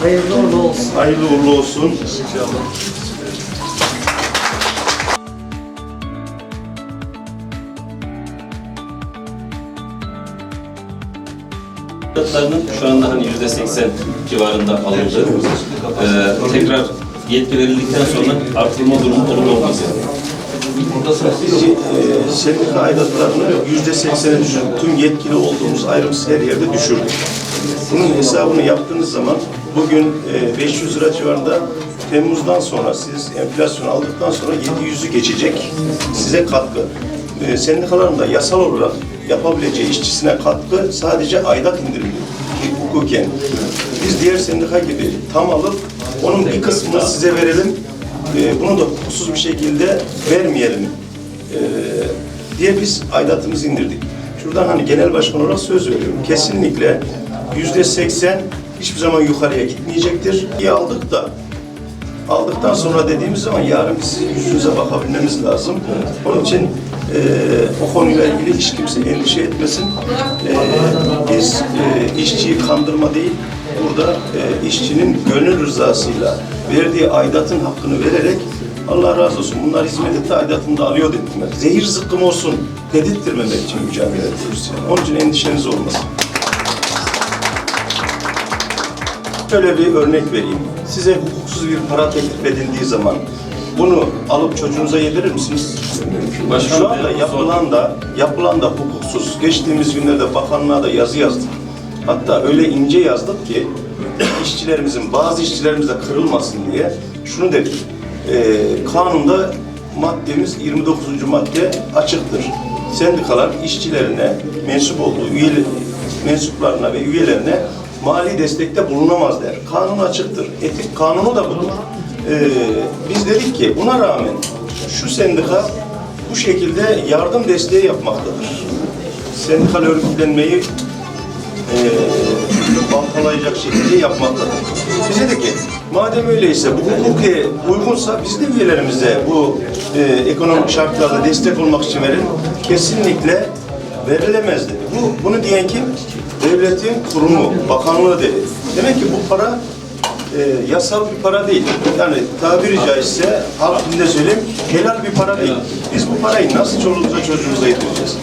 Hayırlı uğurlu olsun. Fiyatlarının şu anda hani yüzde seksen civarında alındı. Ee, tekrar yetki verildikten sonra artırma durumu olup olmaz. Biz e, sendika aidatlarını yüzde seksene düşürdük. Tüm yetkili olduğumuz ayrımsız her yerde düşürdük. Bunun hesabını yaptığınız zaman bugün e, 500 lira civarında Temmuz'dan sonra siz enflasyon aldıktan sonra 700'ü geçecek size katkı. E, sendikaların da yasal olarak yapabileceği işçisine katkı sadece aidat indirimi hukuken. Biz diğer sendika gibi tam alıp onun bir kısmını size verelim. E, bunu da hukuksuz bir şekilde vermeyelim e, diye biz aidatımızı indirdik. Şuradan hani genel başkan olarak söz veriyorum. Kesinlikle yüzde seksen hiçbir zaman yukarıya gitmeyecektir. İyi aldık da aldıktan sonra dediğimiz zaman yarın biz yüzünüze bakabilmemiz lazım. Onun için e, o konuyla ilgili hiç kimse endişe etmesin. E, biz e, işçiyi kandırma değil, burada e, işçinin gönül rızasıyla verdiği aidatın hakkını vererek Allah razı olsun bunlar hizmet etti aidatını da alıyor dedim. Zehir zıkkım olsun dedirttirmemek için mücadele ediyoruz. Yani. Onun için endişeniz olmasın. Şöyle bir örnek vereyim. Size hukuksuz bir para teklif edildiği zaman bunu alıp çocuğunuza yedirir misiniz? Başkanım, Şu anda yapılan da yapılan da hukuksuz. Geçtiğimiz günlerde bakanlığa da yazı yazdık. Hatta öyle ince yazdık ki işçilerimizin bazı işçilerimiz de kırılmasın diye şunu dedik. Ee, kanunda maddemiz 29. madde açıktır. Sendikalar işçilerine mensup olduğu üyeleri mensuplarına ve üyelerine mali destekte bulunamaz der. Kanun açıktır. Etik kanunu da budur. Ee, biz dedik ki buna rağmen şu sendika bu şekilde yardım desteği yapmaktadır. Sendikal örgütlenmeyi e, baltalayacak şekilde yapmaktadır. Bize de ki madem öyleyse bu hukuke uygunsa biz de üyelerimize bu e, ekonomik şartlarda destek olmak için verin. Kesinlikle verilemez dedi. Bu, bunu diyen kim? Devletin kurumu, bakanlığı dedi. Demek ki bu para e, yasal bir para değil. Yani tabiri caizse halk dilinde söyleyeyim helal bir para değil. Biz bu parayı nasıl çoluğumuza çocuğumuza yedireceğiz?